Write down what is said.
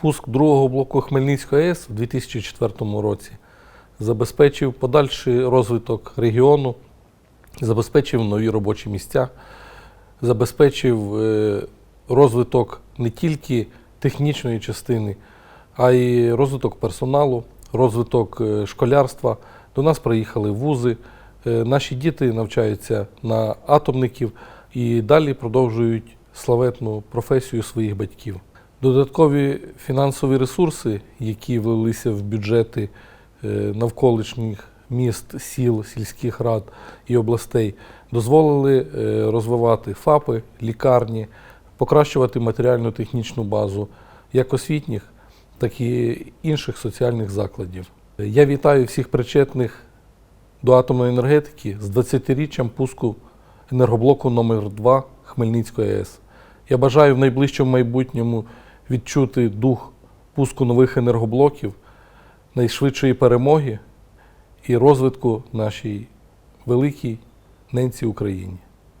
Пуск другого блоку Хмельницької АЕС в 2004 році забезпечив подальший розвиток регіону, забезпечив нові робочі місця, забезпечив е, розвиток не тільки технічної частини, а й розвиток персоналу, розвиток е, школярства. До нас приїхали вузи. Е, Наші діти навчаються на атомників і далі продовжують славетну професію своїх батьків. Додаткові фінансові ресурси, які влилися в бюджети е, навколишніх міст, сіл, сільських рад і областей, дозволили е, розвивати ФАПи, лікарні, покращувати матеріально-технічну базу як освітніх, так і інших соціальних закладів. Я вітаю всіх причетних до атомної енергетики з 20-річчям пуску енергоблоку номер 2 Хмельницької АЕС. Я бажаю в найближчому майбутньому відчути дух пуску нових енергоблоків, найшвидшої перемоги і розвитку нашій великій ненці Україні.